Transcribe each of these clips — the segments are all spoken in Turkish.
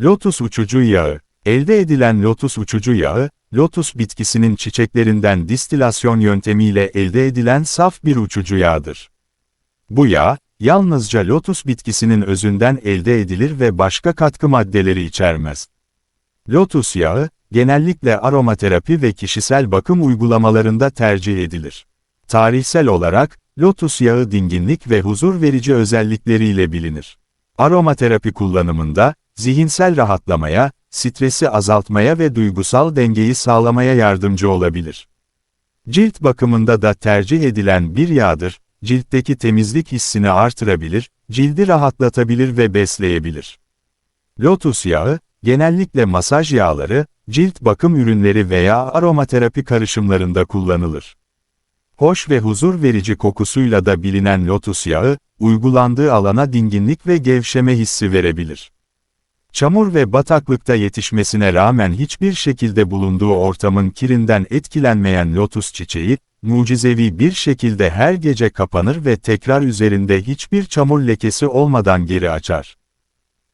Lotus uçucu yağı. Elde edilen lotus uçucu yağı, lotus bitkisinin çiçeklerinden distilasyon yöntemiyle elde edilen saf bir uçucu yağdır. Bu yağ, yalnızca lotus bitkisinin özünden elde edilir ve başka katkı maddeleri içermez. Lotus yağı, genellikle aromaterapi ve kişisel bakım uygulamalarında tercih edilir. Tarihsel olarak, lotus yağı dinginlik ve huzur verici özellikleriyle bilinir. Aromaterapi kullanımında, zihinsel rahatlamaya, stresi azaltmaya ve duygusal dengeyi sağlamaya yardımcı olabilir. Cilt bakımında da tercih edilen bir yağdır, ciltteki temizlik hissini artırabilir, cildi rahatlatabilir ve besleyebilir. Lotus yağı, genellikle masaj yağları, cilt bakım ürünleri veya aromaterapi karışımlarında kullanılır. Hoş ve huzur verici kokusuyla da bilinen lotus yağı, uygulandığı alana dinginlik ve gevşeme hissi verebilir. Çamur ve bataklıkta yetişmesine rağmen hiçbir şekilde bulunduğu ortamın kirinden etkilenmeyen lotus çiçeği, mucizevi bir şekilde her gece kapanır ve tekrar üzerinde hiçbir çamur lekesi olmadan geri açar.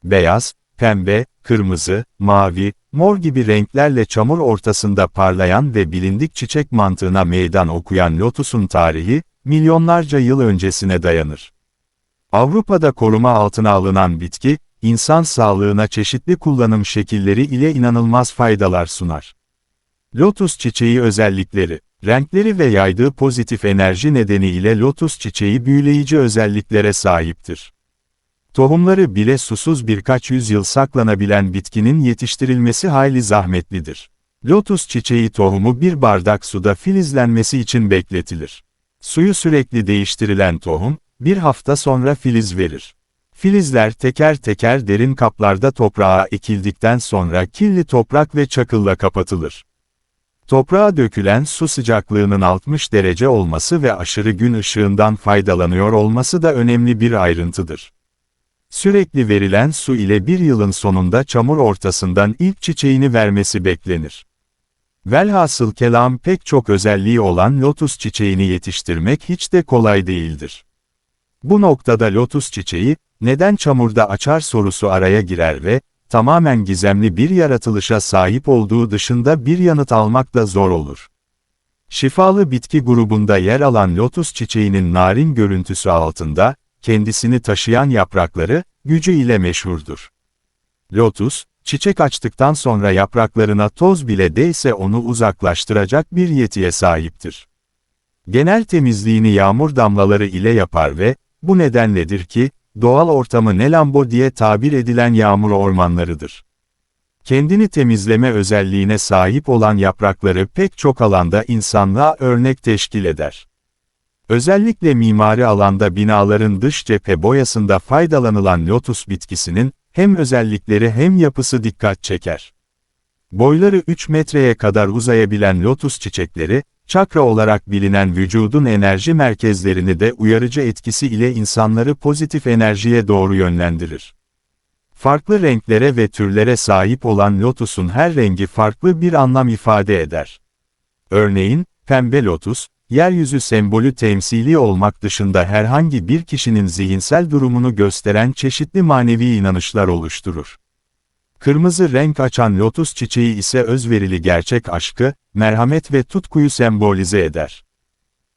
Beyaz, pembe, kırmızı, mavi, mor gibi renklerle çamur ortasında parlayan ve bilindik çiçek mantığına meydan okuyan lotusun tarihi, milyonlarca yıl öncesine dayanır. Avrupa'da koruma altına alınan bitki, insan sağlığına çeşitli kullanım şekilleri ile inanılmaz faydalar sunar. Lotus çiçeği özellikleri, renkleri ve yaydığı pozitif enerji nedeniyle lotus çiçeği büyüleyici özelliklere sahiptir. Tohumları bile susuz birkaç yüzyıl saklanabilen bitkinin yetiştirilmesi hayli zahmetlidir. Lotus çiçeği tohumu bir bardak suda filizlenmesi için bekletilir. Suyu sürekli değiştirilen tohum, bir hafta sonra filiz verir. Filizler teker teker derin kaplarda toprağa ekildikten sonra kirli toprak ve çakılla kapatılır. Toprağa dökülen su sıcaklığının 60 derece olması ve aşırı gün ışığından faydalanıyor olması da önemli bir ayrıntıdır. Sürekli verilen su ile bir yılın sonunda çamur ortasından ilk çiçeğini vermesi beklenir. Velhasıl kelam pek çok özelliği olan lotus çiçeğini yetiştirmek hiç de kolay değildir. Bu noktada lotus çiçeği, neden çamurda açar sorusu araya girer ve, tamamen gizemli bir yaratılışa sahip olduğu dışında bir yanıt almak da zor olur. Şifalı bitki grubunda yer alan lotus çiçeğinin narin görüntüsü altında, kendisini taşıyan yaprakları, gücü ile meşhurdur. Lotus, çiçek açtıktan sonra yapraklarına toz bile değse onu uzaklaştıracak bir yetiye sahiptir. Genel temizliğini yağmur damlaları ile yapar ve, bu nedenledir ki, doğal ortamı Nelambo diye tabir edilen yağmur ormanlarıdır. Kendini temizleme özelliğine sahip olan yaprakları pek çok alanda insanlığa örnek teşkil eder. Özellikle mimari alanda binaların dış cephe boyasında faydalanılan lotus bitkisinin, hem özellikleri hem yapısı dikkat çeker. Boyları 3 metreye kadar uzayabilen lotus çiçekleri, çakra olarak bilinen vücudun enerji merkezlerini de uyarıcı etkisi ile insanları pozitif enerjiye doğru yönlendirir. Farklı renklere ve türlere sahip olan lotusun her rengi farklı bir anlam ifade eder. Örneğin, pembe lotus, yeryüzü sembolü temsili olmak dışında herhangi bir kişinin zihinsel durumunu gösteren çeşitli manevi inanışlar oluşturur. Kırmızı renk açan lotus çiçeği ise özverili gerçek aşkı, merhamet ve tutkuyu sembolize eder.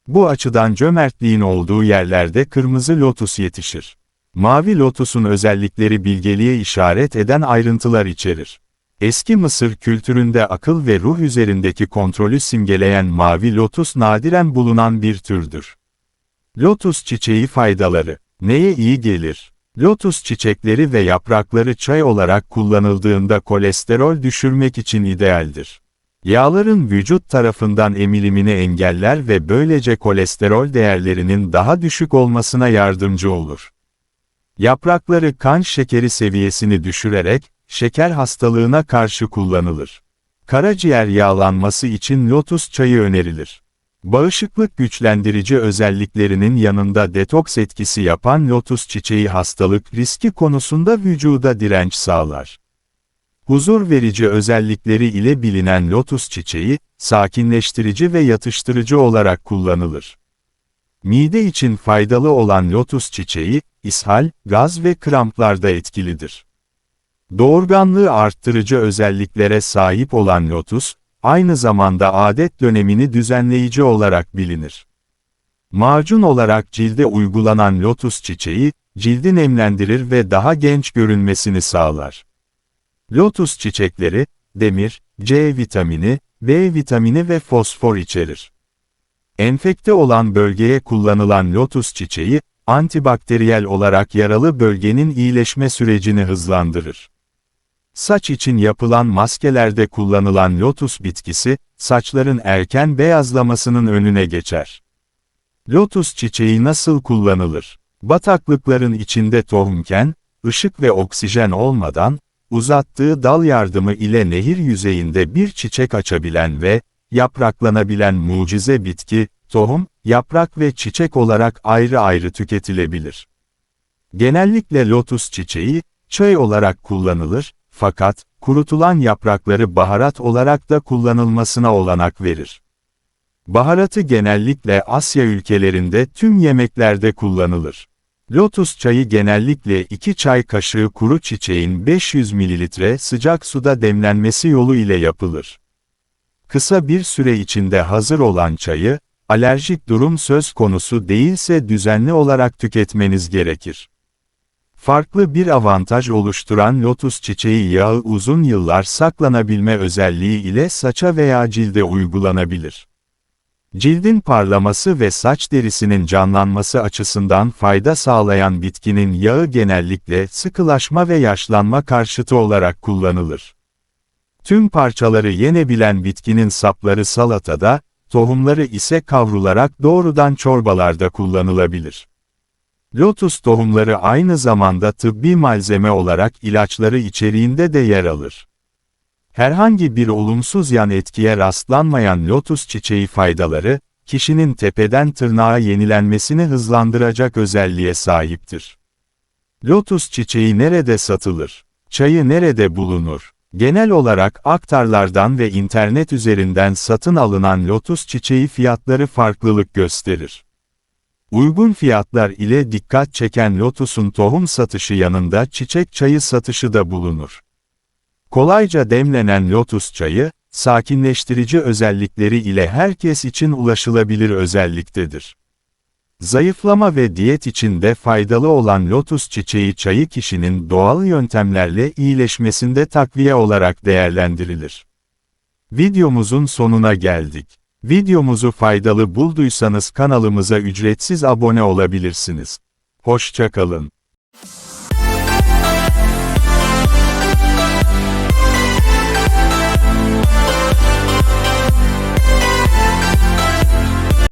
Bu açıdan cömertliğin olduğu yerlerde kırmızı lotus yetişir. Mavi lotusun özellikleri bilgeliğe işaret eden ayrıntılar içerir. Eski Mısır kültüründe akıl ve ruh üzerindeki kontrolü simgeleyen mavi lotus nadiren bulunan bir türdür. Lotus çiçeği faydaları. Neye iyi gelir? Lotus çiçekleri ve yaprakları çay olarak kullanıldığında kolesterol düşürmek için idealdir. Yağların vücut tarafından emilimini engeller ve böylece kolesterol değerlerinin daha düşük olmasına yardımcı olur. Yaprakları kan şekeri seviyesini düşürerek, şeker hastalığına karşı kullanılır. Karaciğer yağlanması için lotus çayı önerilir. Bağışıklık güçlendirici özelliklerinin yanında detoks etkisi yapan lotus çiçeği hastalık riski konusunda vücuda direnç sağlar. Huzur verici özellikleri ile bilinen lotus çiçeği, sakinleştirici ve yatıştırıcı olarak kullanılır. Mide için faydalı olan lotus çiçeği, ishal, gaz ve kramplarda etkilidir. Doğurganlığı arttırıcı özelliklere sahip olan lotus, aynı zamanda adet dönemini düzenleyici olarak bilinir. Macun olarak cilde uygulanan lotus çiçeği, cildi nemlendirir ve daha genç görünmesini sağlar. Lotus çiçekleri, demir, C vitamini, B vitamini ve fosfor içerir. Enfekte olan bölgeye kullanılan lotus çiçeği, antibakteriyel olarak yaralı bölgenin iyileşme sürecini hızlandırır. Saç için yapılan maskelerde kullanılan lotus bitkisi, saçların erken beyazlamasının önüne geçer. Lotus çiçeği nasıl kullanılır? Bataklıkların içinde tohumken, ışık ve oksijen olmadan, uzattığı dal yardımı ile nehir yüzeyinde bir çiçek açabilen ve yapraklanabilen mucize bitki, tohum, yaprak ve çiçek olarak ayrı ayrı tüketilebilir. Genellikle lotus çiçeği, çay olarak kullanılır, fakat, kurutulan yaprakları baharat olarak da kullanılmasına olanak verir. Baharatı genellikle Asya ülkelerinde tüm yemeklerde kullanılır. Lotus çayı genellikle 2 çay kaşığı kuru çiçeğin 500 ml sıcak suda demlenmesi yolu ile yapılır. Kısa bir süre içinde hazır olan çayı, alerjik durum söz konusu değilse düzenli olarak tüketmeniz gerekir. Farklı bir avantaj oluşturan lotus çiçeği yağı uzun yıllar saklanabilme özelliği ile saça veya cilde uygulanabilir. Cildin parlaması ve saç derisinin canlanması açısından fayda sağlayan bitkinin yağı genellikle sıkılaşma ve yaşlanma karşıtı olarak kullanılır. Tüm parçaları yenebilen bitkinin sapları salatada, tohumları ise kavrularak doğrudan çorbalarda kullanılabilir. Lotus tohumları aynı zamanda tıbbi malzeme olarak ilaçları içeriğinde de yer alır. Herhangi bir olumsuz yan etkiye rastlanmayan lotus çiçeği faydaları, kişinin tepeden tırnağa yenilenmesini hızlandıracak özelliğe sahiptir. Lotus çiçeği nerede satılır? Çayı nerede bulunur? Genel olarak aktarlardan ve internet üzerinden satın alınan lotus çiçeği fiyatları farklılık gösterir. Uygun fiyatlar ile dikkat çeken lotusun tohum satışı yanında çiçek çayı satışı da bulunur. Kolayca demlenen lotus çayı, sakinleştirici özellikleri ile herkes için ulaşılabilir özelliktedir. Zayıflama ve diyet için de faydalı olan lotus çiçeği çayı kişinin doğal yöntemlerle iyileşmesinde takviye olarak değerlendirilir. Videomuzun sonuna geldik. Videomuzu faydalı bulduysanız kanalımıza ücretsiz abone olabilirsiniz. Hoşçakalın.